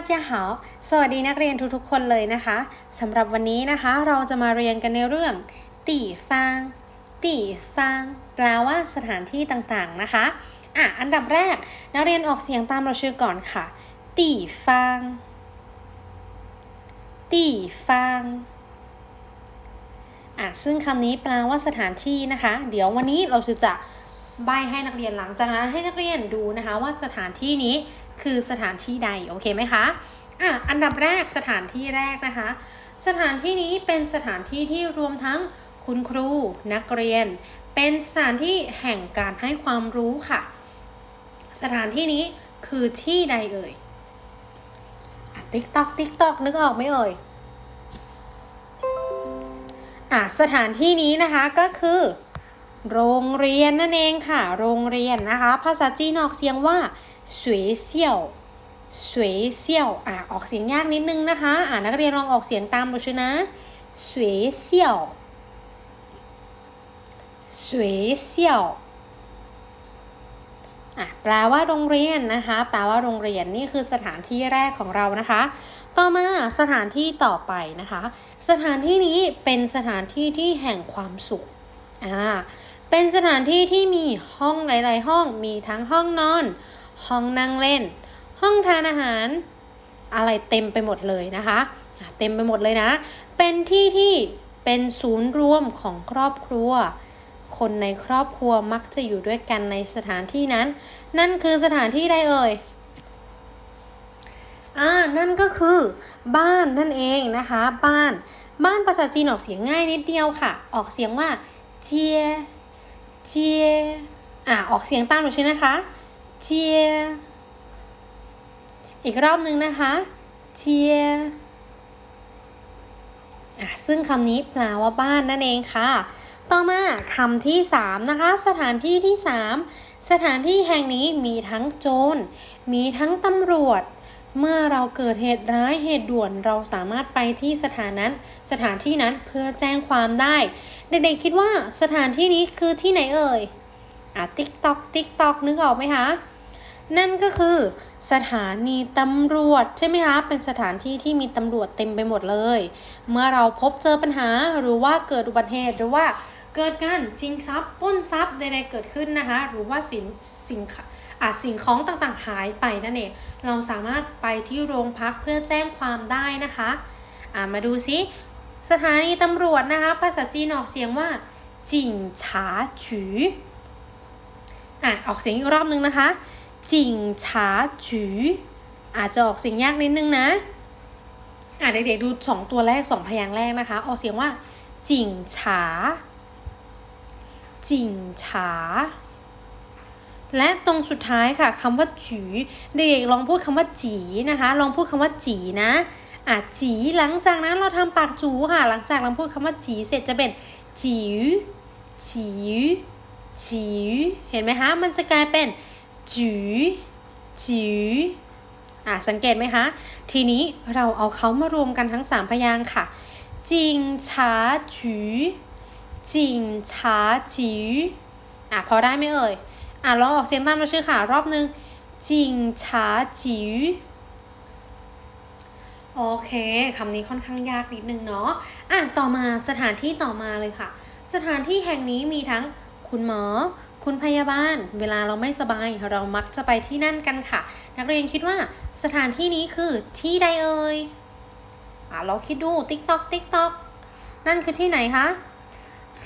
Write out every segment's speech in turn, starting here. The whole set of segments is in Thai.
家好สวัสดีนักเรียนทุกๆ คนเลยนะคะสำหรับวันนี้นะคะ เราจะมาเรียนกันในเรื่องตีฟางตีฟางแปลว่าสถานที่ต่างๆนะคะอะอันดับแรกนักเรียนออกเสียงตามเราชื่อก่อนค่ะตีฟางตีฟางอะซึ่งคำนี้แปลว่าสถานที่นะคะ เดี๋ยววันนี้เราจะใบให้นักเรียนหลังจากนั้นให้นักเรียนดูนะคะ ว่าสถานที่นี้ คือสถานที่ใดโอเคไหมคะอะอันดับแรกสถานที่แรกนะคะ สถานที่นี้เป็นสถานที่ที่รวมทั้งคุณครูนักเรียน เป็นสถานที่แห่งการให้ความรู้ค่ะ สถานที่นี้คือที่ใดเอ่ยติ๊กตอกติ๊กตอกนึกออกไหมเอ่ยอะสถานที่นี้นะคะก็คือ โรงเรียนนั่นเองค่ะ โรงเรียนนะคะ ภาษาจีนออกเสียงว่า สวยเซี่ยวสวยเซี่ยวอะออกเสียงยากนิดนึงนะคะ อ่านักเรียนลองออกเสียงตามดูชนะสวยเซี่ยวสวยเซี่ยวอะแปลว่าโรงเรียนนะคะ แปลว่าโรงเรียนนี่คือสถานที่แรกของเรานะคะ ต่อมาสถานที่ต่อไปนะคะ สถานที่นี้เป็นสถานที่ที่แห่งความสุขอ่าเป็นสถานที่ที่มีห้องหลาย ๆ ห้องมีทั้งห้องนอน ห้องนั่งเล่น ห้องทานอาหาร อะไรเต็มไปหมดเลยนะคะ เต็มไปหมดเลยนะ เป็นที่ที่เป็นศูนย์รวมของครอบครัว คนในครอบครัวมักจะอยู่ด้วยกันในสถานที่นั้น นั่นคือสถานที่ใดเอ่ยอ่านั่นก็คือบ้านนั่นเองนะคะ บ้าน บ้านภาษาจีนออกเสียงง่ายนิดเดียวค่ะ ออกเสียงว่าเจียเจียอ่าออกเสียงตามหนูใช่นะคะ เจีย อีกรอบหนึ่งนะคะเจียอะซึ่งคำนี้แปลว่าบ้านนั่นเองค่ะ ต่อมาคำที่ 3 นะคะ สถานที่ที่ 3 สถานที่แห่งนี้มีทั้งโจร มีทั้งตำรวจ เมื่อเราเกิดเหตุร้ายเหตุด่วนเราสามารถไปที่สถานนั้น สถานที่นั้นเพื่อแจ้งความได้ เด็กๆคิดว่าสถานที่นี้คือที่ไหนเอ่ย อะติ๊กตอกติ๊กตอกนึกออกไหมคะนั่นก็คือสถานีตำรวจใช่ไหมคะ เป็นสถานที่ที่มีตำรวจเต็มไปหมดเลย เมื่อเราพบเจอปัญหาหรือว่าเกิดอุบัติเหตุหรือว่าเกิดการชิงทรัพย์ปล้นทรัพย์ใดๆเกิดขึ้นนะคะ หรือว่าสินสิ่งอาสิ่งของต่างๆหายไปนั่นเองเราสามารถไปที่โรงพักเพื่อแจ้งความได้นะคะามาดูซิสถานีตำรวจนะคะ ภาษาจีนออกเสียงว่าจิงฉาจือ อะออกเสียงอีกรอบนึงนะคะ จิงฉาจืออาจจะออกเสียงยากนิดนึงนะอะเด็กๆดูสองตัวแรกสองพยางค์แรกนะคะ ออกเสียงว่าจิงฉาจิงฉาและตรงสุดท้ายค่ะคำว่าจือเด็กๆลองพูดคำว่าจีนะคะ ลองพูดคำว่าจีนะอะจีหลังจากนั้นเราทำปากจูค่ะ หลังจากเราพูดคำว่าจีเสร็จจะเป็นจิ๋วจิ๋ว จิ๋วเห็นไหมคะ มันจะกลายเป็นจื๋วจิ๋วอะสังเกตไหมคะ ทีนี้เราเอาเขามารวมกันทั้ง 3 พยางค์ค่ะ จิงฉาจื๋วจิงฉาจิ๋วอะพอได้ไหมเอ่ย อะลองออกเสียงตามมาชื่อค่ะ รอบนึงจิงฉาจิ๋วโอเค คำนี้ค่อนข้างยากนิดนึงเนาะ อะ ต่อมาสถานที่ต่อมาเลยค่ะ สถานที่แห่งนี้มีทั้ง คุณหมอ คุณพยาบาล เวลาเราไม่สบาย เรามักจะไปที่นั่นกันค่ะ นักเรียนคิดว่าสถานที่นี้คือที่ใดเอ่ยอะเราคิดดูติ๊กตอกติ๊กตอกนั่นคือที่ไหนคะ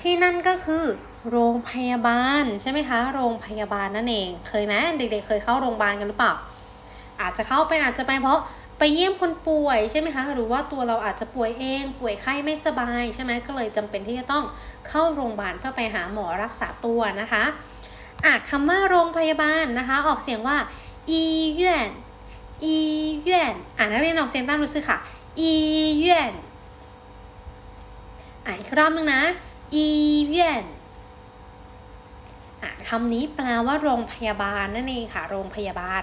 ที่นั่นก็คือโรงพยาบาลใช่ไหมคะ โรงพยาบาลนั่นเอง เคยไหมเด็กๆ เคยเข้าโรงพยาบาลกันหรือเปล่า อาจจะเข้าไปอาจจะไปเพราะ ไปเยี่ยมคนป่วยใช่ไหมคะ หรือว่าตัวเราอาจจะป่วยเอง ป่วยไข้ไม่สบายใช่ไหมก็เลยจำเป็นที่จะต้องเข้าโรงพยาบาลเพื่อไปหาหมอรักษาตัวนะคะอะคำว่าโรงพยาบาลนะคะ ออกเสียงว่าอีเย่นอีเย่นอ่านักเรียนออกเสียงตามรู้สึกค่ะอีเย่นอะอีกรอบนึงนะอีเย่นอะคำนี้แปลว่าโรงพยาบาลนั่นเองค่ะ โรงพยาบาล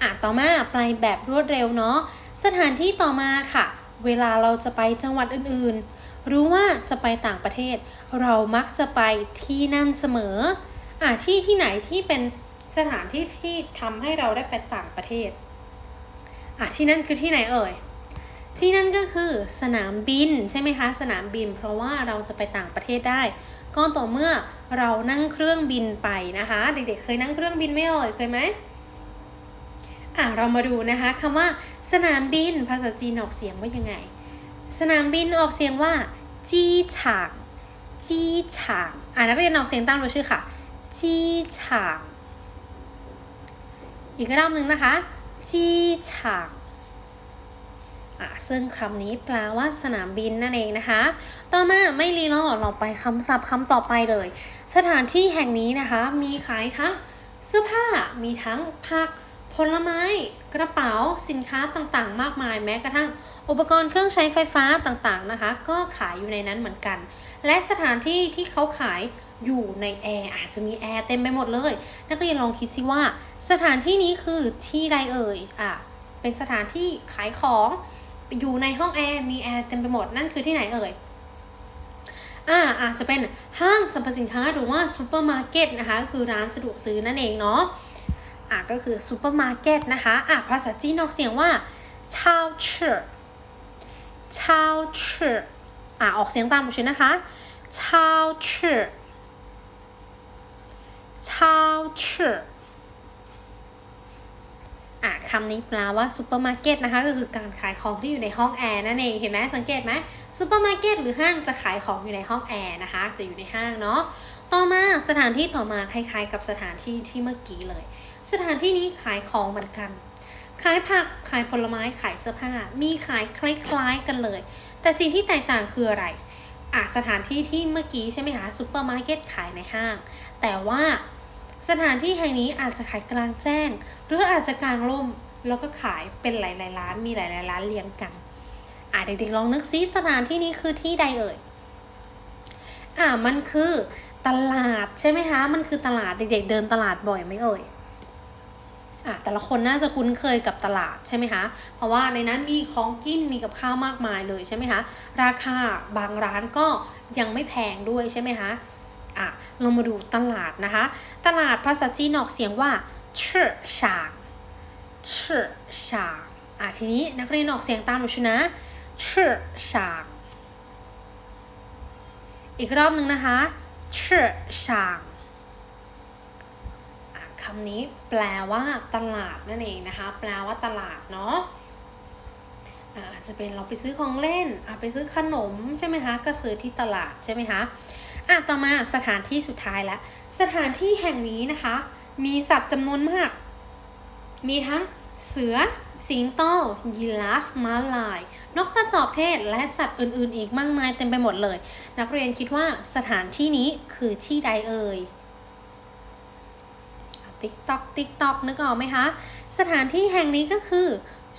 อะต่อมาไปแบบรวดเร็วเนาะสถานที่ต่อมาค่ะ เวลาเราจะไปจังหวัดอื่นๆ หรือว่าจะไปต่างประเทศ เรามักจะไปที่นั่นเสมออะที่ที่ไหนที่เป็นสถานที่ที่ทำให้เราได้ไปต่างประเทศอะที่นั่นคือที่ไหนเอ่ยที่นั่นก็คือสนามบินใช่ไหมคะ สนามบิน เพราะว่าเราจะไปต่างประเทศได้ ก็ต่อเมื่อเรานั่งเครื่องบินไปนะคะ เด็กๆเคยนั่งเครื่องบินไหม่เอ่ยเคยไหม อะเรามาดูนะคะคำว่า สนามบินภาษาจีนออกเสียงว่ายังไง สนามบินออกเสียงว่า จีฉางจีฉางอ่านักเรียนออกเสียงตามเราชื่อค่ะ จีฉางอีกรอบหนึ่งนะคะ จีฉางอะซึ่งคำนี้แปลว่าสนามบินนั่นเองนะคะ ต่อมาไม่รีรอเราไปคำศัพท์คำต่อไปเลย สถานที่แห่งนี้นะคะ มีขายทั้งเสื้อผ้า มีทั้งผัก ผลไม้ กระเป๋า สินค้าต่างๆ มากมาย แม้กระทั่ง อุปกรณ์เครื่องใช้ไฟฟ้าต่างๆนะคะ ก็ขายอยู่ในนั้นเหมือนกัน และสถานที่ที่เขาขายอยู่ในแอร์อาจจะมีแอร์เต็มไปหมดเลย นักเรียนลองคิดสิว่า สถานที่นี้คือที่ใดเอ่ยอะเป็นสถานที่ขายของอยู่ในห้องแอร์มีแอร์เต็มไปหมดนั่นคือที่ไหนเอ่ยอ่าอาจจะเป็นห้างสรรพสินค้าหรือว่าซูเปอร์มาร์เก็ตนะคะ คือร้านสะดวกซื้อนั่นเองเนาะ อะก็คือซูเปอร์มาร์เก็ตนะคะอะภาษาจีนออกเสียงว่าชาวเฉิชาวเฉิอะออกเสียงตามผมชินนะคะชาวเฉิชาวเฉิอะคำนี้แปลว่าซูเปอร์มาร์เก็ตนะคะก็คือการขายของที่อยู่ในห้องแอร์นั่นเองเห็นไหมสังเกตไหมซูเปอร์มาร์เก็ตหรือห้างจะขายของอยู่ในห้องแอร์นะคะ จะอยู่ในห้างเนาะต่อมาสถานที่ต่อมาคล้ายๆ กับสถานที่ที่เมื่อกี้เลย สถานที่นี้ขายของเหมือนกัน ขายผัก ขายผลไม้ ขายเสื้อผ้า มีขายคล้ายๆกันเลย แต่สิ่งที่แตกต่างคืออะไรอะสถานที่ที่เมื่อกี้ใช่ไหมคะซูเปอร์มาร์เก็ตขายในห้าง แต่ว่าสถานที่แห่งนี้อาจจะขายกลางแจ้ง หรืออาจจะกลางร่มแล้วก็ขายเป็นหลายๆร้าน มีหลายๆร้านเรียงกัน อะเด็กๆลองนึกซิสถานที่นี้คือที่ใดเอ่ย อะมันคือตลาดใช่ไหมคะ มันคือตลาดเด็กๆเดินตลาดบ่อยไหมเอ่ย แต่ละคนน่าจะคุ้นเคยกับตลาดใช่ไหมคะ เพราะว่าในนั้นมีของกินมีกับข้าวมากมายเลยใช่ไหมคะ ราคาบางร้านก็ยังไม่แพงด้วยใช่ไหมคะอะเรามาดูตลาดนะคะ ตลาดภาษาจีนออกเสียงว่าชื่อฉางชื่อฉางอะทีนี้นักเรียนออกเสียงตามหนูชนะชื่อฉางอีกรอบหนึ่งนะคะชื่อฉาง คำนี้แปลว่าตลาดนั่นเองนะคะ แปลว่าตลาดเนาะอาจจะเป็นเราไปซื้อของเล่นอะไปซื้อขนมใช่ไหมคะก็ซื้อที่ตลาดใช่ไหมคะอะต่อมาสถานที่สุดท้ายแล้วสถานที่แห่งนี้นะคะ มีสัตว์จำนวนมาก มีทั้งเสือ สิงโต ยีราฟม้าลาย นกกระจอกเทศ และสัตว์อื่นๆ อีกมากมายเต็มไปหมดเลย นักเรียนคิดว่าสถานที่นี้คือที่ใดเอ่ย ติ๊กต็อกติ๊กต็อกนึกออกไหมคะ สถานที่แห่งนี้ก็คือ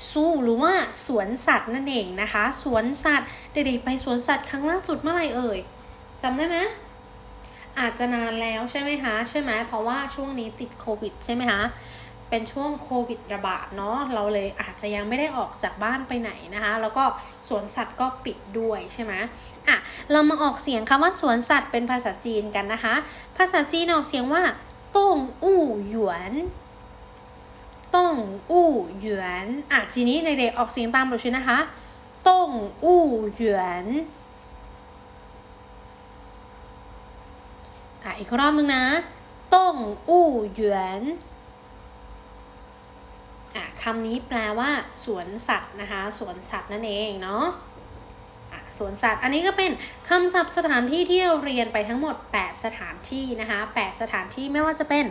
ซูหรือว่าสวนสัตว์นั่นเองนะคะ สวนสัตว์เด็กๆไปสวนสัตว์ครั้งล่าสุดเมื่อไหร่เอ่ยจำได้ไหมอาจจะนานแล้วใช่ไหมคะใช่ไหมเพราะว่าช่วงนี้ติดโควิดใช่ไหมคะเป็นช่วงโควิดระบาดเนาะเราเลยอาจจะยังไม่ได้ออกจากบ้านไปไหนนะคะ แล้วก็สวนสัตว์ก็ปิดด้วยใช่ไหมอะเรามาออกเสียงคำว่าสวนสัตว์เป็นภาษาจีนกันนะคะ ภาษาจีนออกเสียงว่า ต้งอู่หยวนต้งอู่หยวนอะทีนี้ในเด็กออกเสียงตามเราชื่อนะคะต้งอู่หยวนอะอีกรอบนึงนะต้งอู่หยวนอะคำนี้แปลว่า สวนสัตว์นะคะ สวนสัตว์นั่นเองเนาะ สวนสัตว์ อันนี้ก็เป็นคำศัพท์สถานที่ที่เราเรียนไปทั้งหมด 8 สถานที่นะคะ8สถานที่ไม่ว่าจะเป็น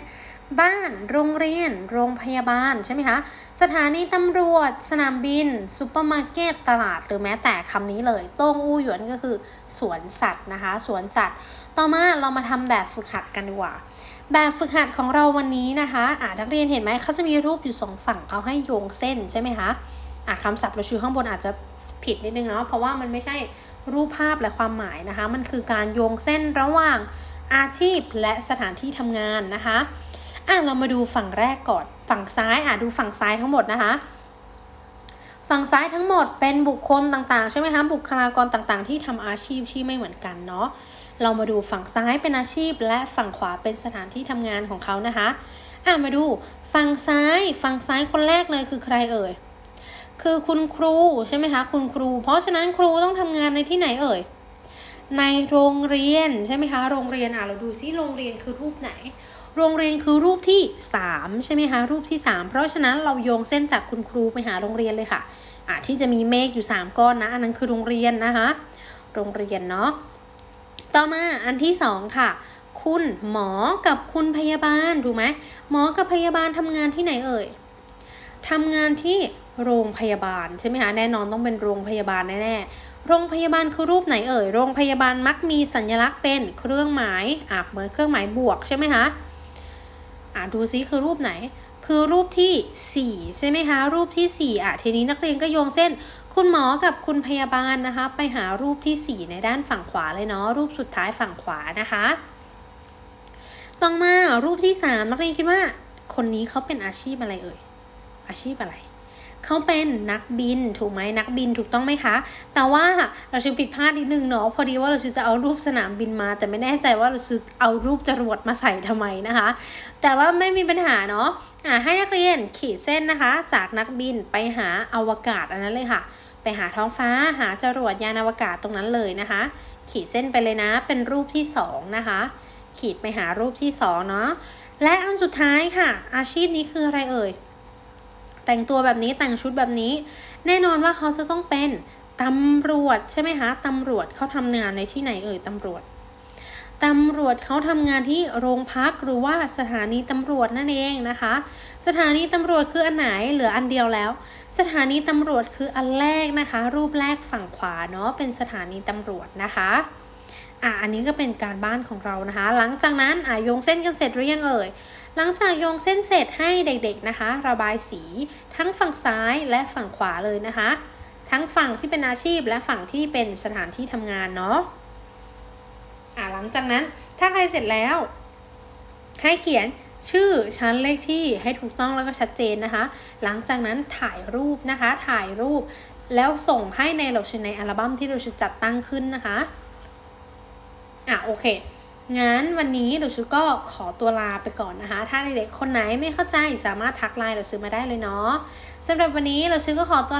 บ้าน โรงเรียน โรงพยาบาลใช่ไหมคะ สถานีตำรวจ สนามบิน ซูเปอร์มาร์เก็ต ตลาด หรือแม้แต่คำนี้เลย โต้งอู้หยวนก็คือ สวนสัตว์นะคะ สวนสัตว์ ต่อมาเรามาทำแบบฝึกหัดกันดีกว่า แบบฝึกหัดของเราวันนี้นะคะอ่านักเรียนเห็นไหมเขาจะมีรูปอยู่สองฝั่งเขาให้โยงเส้นใช่ไหมคะอ่าคำศัพท์เราชื่อข้างบนอาจจะ ผิดนิดนึงเนาะเพราะว่ามันไม่ใช่รูปภาพและความหมายนะคะ มันคือการโยงเส้นระหว่างอาชีพและสถานที่ทำงานนะคะอะเรามาดูฝั่งแรกก่อนฝั่งซ้ายอะดูฝั่งซ้ายทั้งหมดนะคะ ฝั่งซ้ายทั้งหมดเป็นบุคคลต่างๆ ใช่ไหมคะบุคลากรต่างๆ ที่ทำอาชีพที่ไม่เหมือนกันเนาะเรามาดูฝั่งซ้ายเป็นอาชีพ และฝั่งขวาเป็นสถานที่ทำงานของเขานะคะอะมาดูฝั่งซ้ายฝั่งซ้ายคนแรกเลยคือใครเอ่ย คือคุณครูใช่ไหมคะคุณครู เพราะฉะนั้นครูต้องทำงานในที่ไหนเอ่ย ในโรงเรียนใช่ไหมคะโรงเรียนอะเราดูซิโรงเรียนคือรูปไหน โรงเรียนคือรูปที่ 3 ใช่ไหมคะรูปที่ 3 เพราะฉะนั้นเราโยงเส้นจากคุณครูไปหาโรงเรียนเลยค่ะอะที่จะมีเมฆอยู่ 3 ก้อนนะอันนั้นคือโรงเรียนนะคะโรงเรียนเนาะต่อมาอันที่ 2 ค่ะคุณหมอกับคุณพยาบาลถูกไหมหมอกับพยาบาลทำงานที่ไหนเอ่ยทำงานที่ โรงพยาบาลใช่ไหมคะแน่นอนต้องเป็นโรงพยาบาลแน่ๆโรงพยาบาลคือรูปไหนเอ่ยโรงพยาบาลมักมีสัญลักษณ์เป็นเครื่องหมายอะเหมือนเครื่องหมายบวกใช่ไหมคะอะดูซิคือรูปไหน คือรูปที่ 4 ใช่ไหมคะ รูปที่ 4 อะทีนี้นักเรียนก็โยงเส้นคุณหมอกับคุณพยาบาลนะคะ ไปหารูปที่ 4 ในด้านฝั่งขวาเลยเนาะรูปสุดท้ายฝั่งขวานะคะต่อมารูปที่3นักเรียนคิดว่า คนนี้เขาเป็นอาชีพอะไรเอ่ยอาชีพอะไร เขาเป็นนักบินถูกไหมนักบินถูกต้องไหมคะ แต่ว่าเราชื่อผิดพลาดนิดนึงเนาะพอดีว่าเราชื่อจะเอารูปสนามบินมา แต่ไม่แน่ใจว่าเราชื่อเอารูปจรวดมาใส่ทำไมนะคะ แต่ว่าไม่มีปัญหาเนาะอะให้นักเรียนขีดเส้นนะคะ จากนักบินไปหาอวกาศอันนั้นเลยค่ะ ไปหาท้องฟ้าหาจรวดยานอวกาศตรงนั้นเลยนะคะ ขีดเส้นไปเลยนะ เป็นรูปที่สองนะคะขีดไปหารูปที่สองเนาะและอันสุดท้ายค่ะ อาชีพนี้คืออะไรเอ่ย แต่งตัวแบบนี้แต่งชุดแบบนี้ แน่นอนว่าเขาจะต้องเป็นตำรวจใช่ไหมคะตำรวจเขาทำงานในที่ไหนเอ่ยตำรวจตำรวจเขาทำงานที่โรงพักหรือว่าสถานีตำรวจนั่นเองนะคะ สถานีตำรวจคืออันไหนเหลืออันเดียวแล้ว สถานีตำรวจคืออันแรกนะคะ รูปแรกฝั่งขวาเนาะเป็นสถานีตำรวจนะคะอะอันนี้ก็เป็นการบ้านของเรานะคะ หลังจากนั้นอะโยงเส้นกันเสร็จหรือยังเอ่ย หลังจากโยงเส้นเสร็จให้เด็กๆนะคะ ระบายสีทั้งฝั่งซ้ายและฝั่งขวาเลยนะคะ ทั้งฝั่งที่เป็นอาชีพและฝั่งที่เป็นสถานที่ทำงานเนาะอะหลังจากนั้นถ้าใครเสร็จแล้ว ให้เขียนชื่อชั้นเลขที่ให้ถูกต้องแล้วก็ชัดเจนนะคะ หลังจากนั้นถ่ายรูปนะคะ ถ่ายรูปแล้วส่งให้ในเราในอัลบั้มที่เราชื่อจัดตั้งขึ้นนะคะ อะโอเค งั้นวันนี้เราชื่อก็ขอตัวลาไปก่อนนะคะ ถ้าเด็กๆคนไหนไม่เข้าใจสามารถทักไลน์เราซื้อมาได้เลยเนาะสำหรับวันนี้เราชื่อก็ขอตัวลา